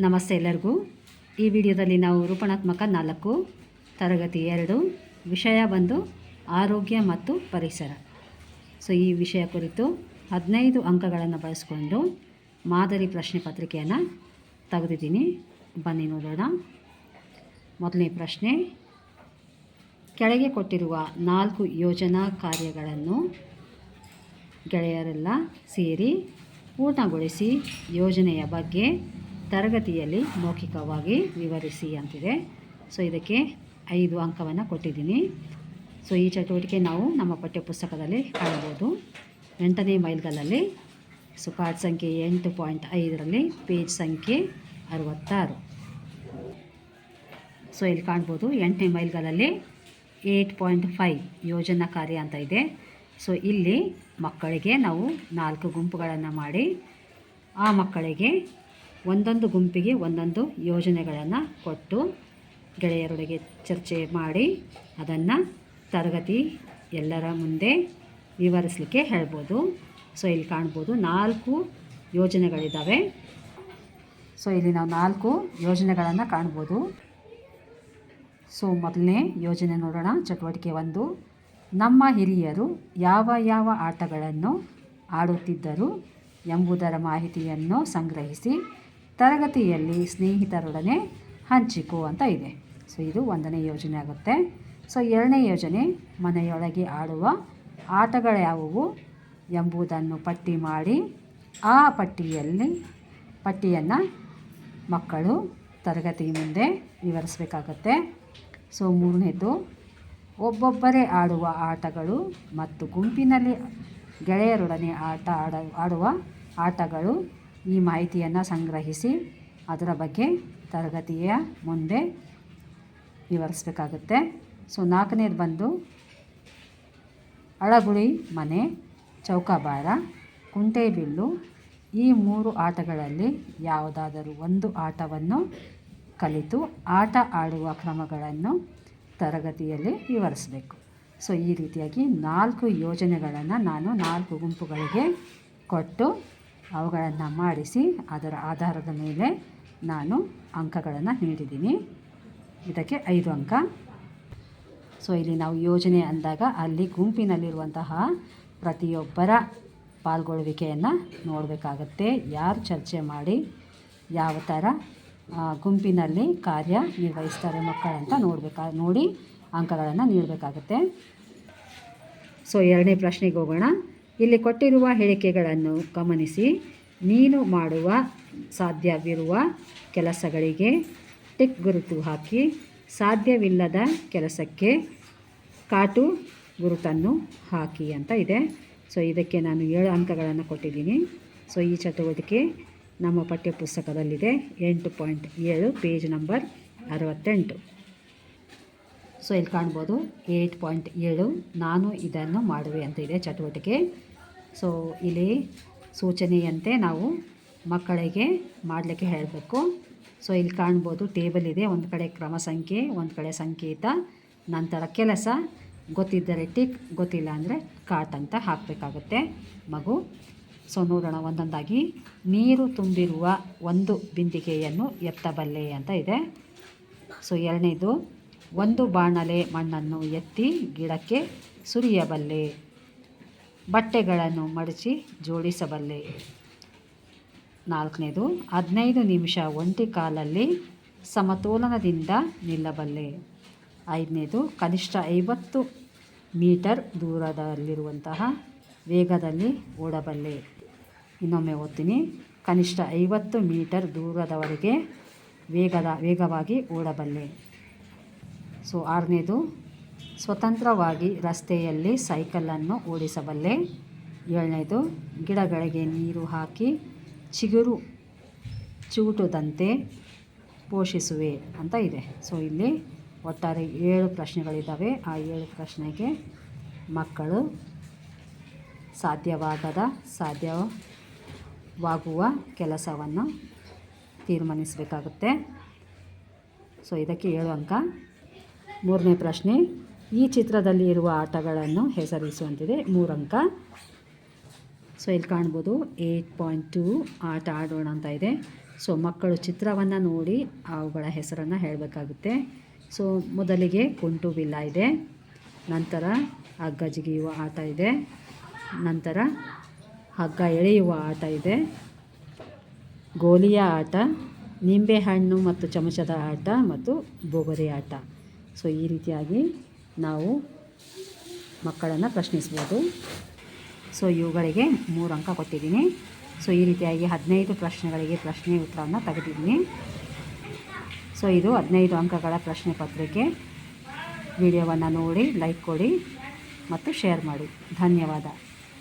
ನಮಸ್ತೆ ಎಲ್ಲರಿಗೂ. ಈ ವಿಡಿಯೋದಲ್ಲಿ ನಾವು ರೂಪಣಾತ್ಮಕ ನಾಲ್ಕು, ತರಗತಿ ಎರಡು, ವಿಷಯ ಬಂದು ಆರೋಗ್ಯ ಮತ್ತು ಪರಿಸರ. ಸೊ, ಈ ವಿಷಯ ಕುರಿತು ಹದಿನೈದು ಅಂಕಗಳನ್ನು ಬಳಸಿಕೊಂಡು ಮಾದರಿ ಪ್ರಶ್ನೆ ಪತ್ರಿಕೆಯನ್ನು ತೆಗೆದಿದ್ದೀನಿ. ಬನ್ನಿ ನೋಡೋಣ. ಮೊದಲನೇ ಪ್ರಶ್ನೆ, ಕೆಳಗೆ ಕೊಟ್ಟಿರುವ ನಾಲ್ಕು ಯೋಜನಾ ಕಾರ್ಯಗಳನ್ನು ಗೆಳೆಯರೆಲ್ಲ ಸೇರಿ ಪೂರ್ಣಗೊಳಿಸಿ ಯೋಜನೆಯ ಬಗ್ಗೆ ತರಗತಿಯಲ್ಲಿ ಮೌಖಿಕವಾಗಿ ವಿವರಿಸಿ ಅಂತಿದೆ. ಸೊ ಇದಕ್ಕೆ ಐದು ಅಂಕವನ್ನು ಕೊಟ್ಟಿದ್ದೀನಿ. ಸೊ ಈ ಚಟುವಟಿಕೆ ನಾವು ನಮ್ಮ ಪಠ್ಯಪುಸ್ತಕದಲ್ಲಿ ಕಾಣಬಹುದು. ಎಂಟನೇ ಮೈಲ್ಗಲ್ಲಲ್ಲಿ ಸೊ ಕಾರ್ಡ್ ಸಂಖ್ಯೆ ಎಂಟು ಪಾಯಿಂಟ್ ಐದರಲ್ಲಿ ಪೇಜ್ ಸಂಖ್ಯೆ ಅರವತ್ತಾರು. ಸೊ ಇಲ್ಲಿ ಕಾಣ್ಬೋದು ಎಂಟನೇ ಮೈಲ್ಗಲ್ಲಲ್ಲಿ ಏಯ್ಟ್ ಪಾಯಿಂಟ್ ಫೈವ್ ಯೋಜನಾ ಕಾರ್ಯ ಅಂತ ಇದೆ. ಸೊ ಇಲ್ಲಿ ಮಕ್ಕಳಿಗೆ ನಾವು ನಾಲ್ಕು ಗುಂಪುಗಳನ್ನು ಮಾಡಿ ಆ ಮಕ್ಕಳಿಗೆ ಒಂದೊಂದು ಗುಂಪಿಗೆ ಒಂದೊಂದು ಯೋಜನೆಗಳನ್ನು ಕೊಟ್ಟು ಗೆಳೆಯರೊಳಗೆ ಚರ್ಚೆ ಮಾಡಿ ಅದನ್ನು ತರಗತಿ ಎಲ್ಲರ ಮುಂದೆ ವಿವರಿಸಲಿಕ್ಕೆ ಹೇಳ್ಬೋದು. ಸೊ, ಇಲ್ಲಿ ಕಾಣ್ಬೋದು ನಾಲ್ಕು ಯೋಜನೆಗಳಿದ್ದಾವೆ ಸೊ, ಇಲ್ಲಿ ನಾವು ನಾಲ್ಕು ಯೋಜನೆಗಳನ್ನು ಕಾಣ್ಬೋದು. ಸೊ, ಮೊದಲನೇ ಯೋಜನೆ ನೋಡೋಣ. ಚಟುವಟಿಕೆ ಒಂದು. ನಮ್ಮ ಹಿರಿಯರು ಯಾವ ಯಾವ ಆಟಗಳನ್ನು ಆಡುತ್ತಿದ್ದರು ಎಂಬುದರ ಮಾಹಿತಿಯನ್ನು ಸಂಗ್ರಹಿಸಿ ತರಗತಿಯಲ್ಲಿ ಸ್ನೇಹಿತರೊಡನೆ ಹಂಚಿಕೋ ಅಂತ ಇದೆ. ಸೊ, ಇದು ಒಂದನೇ ಯೋಜನೆ ಆಗುತ್ತೆ. ಸೊ, ಎರಡನೇ ಯೋಜನೆ, ಮನೆಯೊಳಗೆ ಆಡುವ ಆಟಗಳು ಯಾವುವು ಎಂಬುದನ್ನು ಪಟ್ಟಿ ಮಾಡಿ, ಆ ಪಟ್ಟಿಯಲ್ಲಿ ಪಟ್ಟಿಯನ್ನು ಮಕ್ಕಳು ತರಗತಿ ಮುಂದೆ ವಿವರಿಸಬೇಕಾಗತ್ತೆ. ಸೊ, ಮೂರನೇದು, ಒಬ್ಬೊಬ್ಬರೇ ಆಡುವ ಆಟಗಳು ಮತ್ತು ಗುಂಪಿನಲ್ಲಿ ಗೆಳೆಯರೊಡನೆ ಆಟ ಆಡ, ಆಡುವ ಆಟಗಳು ಈ ಮಾಹಿತಿಯನ್ನು ಸಂಗ್ರಹಿಸಿ ಅದರ ಬಗ್ಗೆ ತರಗತಿಯ ಮುಂದೆ ವಿವರಿಸಬೇಕಾಗುತ್ತೆ. ಸೊ, ನಾಲ್ಕನೇದು ಬಂದು, ಅಳಗುಳಿ ಮನೆ, ಚೌಕಾಬಾರ, ಕುಂಟೆಬಿಲ್ಲು ಈ ಮೂರು ಆಟಗಳಲ್ಲಿ ಯಾವುದಾದರೂ ಒಂದು ಆಟವನ್ನು ಕಲಿತು ಆಟ ಆಡುವ ಕ್ರಮಗಳನ್ನು ತರಗತಿಯಲ್ಲಿ ವಿವರಿಸಬೇಕು. ಸೊ, ಈ ರೀತಿಯಾಗಿ ನಾಲ್ಕು ಯೋಜನೆಗಳನ್ನು ನಾನು ನಾಲ್ಕು ಗುಂಪುಗಳಿಗೆ ಕೊಟ್ಟು ಅವುಗಳನ್ನು ಮಾಡಿಸಿ ಅದರ ಆಧಾರದ ಮೇಲೆ ನಾನು ಅಂಕಗಳನ್ನು ನೀಡಿದ್ದೀನಿ. ಇದಕ್ಕೆ ಐದು ಅಂಕ. ಸೊ ಇಲ್ಲಿ ನಾವು ಯೋಜನೆ ಅಂದಾಗ ಅಲ್ಲಿ ಗುಂಪಿನಲ್ಲಿರುವಂತಹ ಪ್ರತಿಯೊಬ್ಬರ ಪಾಲ್ಗೊಳ್ಳುವಿಕೆಯನ್ನು ನೋಡಬೇಕಾಗತ್ತೆ. ಯಾರು ಚರ್ಚೆ ಮಾಡಿ ಯಾವ ಥರ ಗುಂಪಿನಲ್ಲಿ ಕಾರ್ಯ ನಿರ್ವಹಿಸ್ತಾರೆ ಮಕ್ಕಳಂತ ನೋಡಬೇಕಾ, ನೋಡಿ ಅಂಕಗಳನ್ನು ನೀಡಬೇಕಾಗುತ್ತೆ. ಸೊ ಎರಡನೇ ಪ್ರಶ್ನೆಗೆ ಹೋಗೋಣ. ಇಲ್ಲಿ ಕೊಟ್ಟಿರುವ ಹೇಳಿಕೆಗಳನ್ನು ಗಮನಿಸಿ. ನೀನು ಮಾಡುವ, ಸಾಧ್ಯವಿರುವ ಕೆಲಸಗಳಿಗೆ ಟಿಕ್ ಗುರುತು ಹಾಕಿ, ಸಾಧ್ಯವಿಲ್ಲದ ಕೆಲಸಕ್ಕೆ ಕಾಟು ಗುರುತನ್ನು ಹಾಕಿ ಅಂತ ಇದೆ. ಸೊ, ಇದಕ್ಕೆ ನಾನು ಏಳು ಅಂಕಗಳನ್ನು ಕೊಟ್ಟಿದ್ದೀನಿ. ಸೊ, ಈ ಚಟುವಟಿಕೆ ನಮ್ಮ ಪಠ್ಯಪುಸ್ತಕದಲ್ಲಿದೆ. ಎಂಟು ಪಾಯಿಂಟ್ ಏಳು, ಪೇಜ್ ನಂಬರ್ ಅರವತ್ತೆಂಟು. ಸೊ ಇಲ್ಲಿ ಕಾಣ್ಬೋದು ಏಯ್ಟ್ ಪಾಯಿಂಟ್ ಏಳು ನಾನು ಇದನ್ನು ಮಾಡುವೆ ಅಂತ ಇದೆ ಚಟುವಟಿಕೆ. ಸೊ ಇಲ್ಲಿ ಸೂಚನೆಯಂತೆ ನಾವು ಮಕ್ಕಳಿಗೆ ಮಾಡಲಿಕ್ಕೆ ಹೇಳಬೇಕು. ಸೊ ಇಲ್ಲಿ ಕಾಣ್ಬೋದು ಟೇಬಲ್ ಇದೆ, ಒಂದು ಕಡೆ ಕ್ರಮ ಸಂಖ್ಯೆ, ಒಂದು ಕಡೆ ಸಂಕೇತ, ನಂತರ ಕೆಲಸ, ಗೊತ್ತಿದ್ದರೆ ಟಿಕ್, ಗೊತ್ತಿಲ್ಲ ಅಂದರೆ ಕಾಟ್ ಅಂತ ಹಾಕಬೇಕಾಗುತ್ತೆ. ಮಗು, ಸೊ ನೋಡೋಣ ಒಂದೊಂದಾಗಿ. ನೀರು ತುಂಬಿರುವ ಒಂದು ಬಿಂದಿಗೆಯನ್ನು ಎತ್ತಬಲ್ಲೆ ಅಂತ ಇದೆ. ಸೊ ಎರಡನೇದು ಒಂದು ಬಾಣಲೆ ಮಣ್ಣನ್ನು ಎತ್ತಿ ಗಿಡಕ್ಕೆ ಸುರಿಯಬಲ್ಲೆ. ಬಟ್ಟೆಗಳನ್ನು ಮಡಚಿ ಜೋಡಿಸಬಲ್ಲೆ. ನಾಲ್ಕನೇದು, ಹದಿನೈದು ನಿಮಿಷ ಒಂಟಿ ಕಾಲಲ್ಲಿ ಸಮತೋಲನದಿಂದ ನಿಲ್ಲಬಲ್ಲೆ. ಐದನೇದು, ಕನಿಷ್ಠ ಐವತ್ತು ಮೀಟರ್ ದೂರದಲ್ಲಿರುವಂತಹ ವೇಗದಲ್ಲಿ ಓಡಬಲ್ಲೆ. ಇನ್ನೊಮ್ಮೆ ಓದ್ತೀನಿ. ಕನಿಷ್ಠ ಐವತ್ತು ಮೀಟರ್ ದೂರದವರೆಗೆ ವೇಗದ, ವೇಗವಾಗಿ ಓಡಬಲ್ಲೆ. ಸೊ ಆರನೇದು, ಸ್ವತಂತ್ರವಾಗಿ ರಸ್ತೆಯಲ್ಲಿ ಸೈಕಲನ್ನು ಓಡಿಸಬಲ್ಲೆ ಏಳನೇದು, ಗಿಡಗಳಿಗೆ ನೀರು ಹಾಕಿ ಚಿಗುರು ಚೂಟದಂತೆ ಪೋಷಿಸುವೆ ಅಂತ ಇದೆ. ಸೊ ಇಲ್ಲಿ ಒಟ್ಟಾರೆ ಏಳು ಪ್ರಶ್ನೆಗಳಿದ್ದಾವೆ ಆ ಏಳು ಪ್ರಶ್ನೆಗೆ ಮಕ್ಕಳು ಸಾಧ್ಯವಾಗದ, ಸಾಧ್ಯವಾಗುವ ಕೆಲಸವನ್ನು ತೀರ್ಮಾನಿಸಬೇಕಾಗುತ್ತೆ. ಸೊ ಇದಕ್ಕೆ ಏಳು ಅಂಕ. ಮೂರನೇ ಪ್ರಶ್ನೆ, ಈ ಚಿತ್ರದಲ್ಲಿ ಇರುವ ಆಟಗಳನ್ನು ಹೆಸರಿಸುವಂತಿದೆ. ಮೂರು ಅಂಕ. ಸೊ ಇಲ್ಲಿ ಕಾಣ್ಬೋದು ಏಯ್ಟ್ ಪಾಯಿಂಟ್ ಟೂ ಆಟ ಆಡೋಣ ಅಂತ ಇದೆ. ಸೊ ಮಕ್ಕಳು ಚಿತ್ರವನ್ನು ನೋಡಿ ಅವುಗಳ ಹೆಸರನ್ನು ಹೇಳಬೇಕಾಗುತ್ತೆ. ಸೊ ಮೊದಲಿಗೆ ಕುಂಟು ಬಿಲ್ಲ ಇದೆ. ನಂತರ ಹಗ್ಗ ಜಿಗಿಯುವ ಆಟ ಇದೆ. ನಂತರ ಹಗ್ಗ ಎಳೆಯುವ ಆಟ ಇದೆ. ಗೋಲಿಯ ಆಟ, ನಿಂಬೆಹಣ್ಣು ಮತ್ತು ಚಮಚದ ಆಟ ಮತ್ತು ಬೊಗರಿ ಆಟ. ಸೊ ಈ ರೀತಿಯಾಗಿ ನಾವು ಮಕ್ಕಳನ್ನು ಪ್ರಶ್ನಿಸ್ಬೋದು. ಸೊ ಇವುಗಳಿಗೆ ಮೂರು ಅಂಕ ಕೊಟ್ಟಿದ್ದೀನಿ. ಸೊ ಈ ರೀತಿಯಾಗಿ ಹದಿನೈದು ಪ್ರಶ್ನೆಗಳಿಗೆ ಪ್ರಶ್ನೆ ಉತ್ತರವನ್ನು ತೆಗೆದಿದ್ದೀನಿ. ಸೊ ಇದು ಹದಿನೈದು ಅಂಕಗಳ ಪ್ರಶ್ನೆ ಪತ್ರಿಕೆ. ವಿಡಿಯೋವನ್ನು ನೋಡಿ, ಲೈಕ್ ಕೊಡಿ ಮತ್ತು ಶೇರ್ ಮಾಡಿ. ಧನ್ಯವಾದ.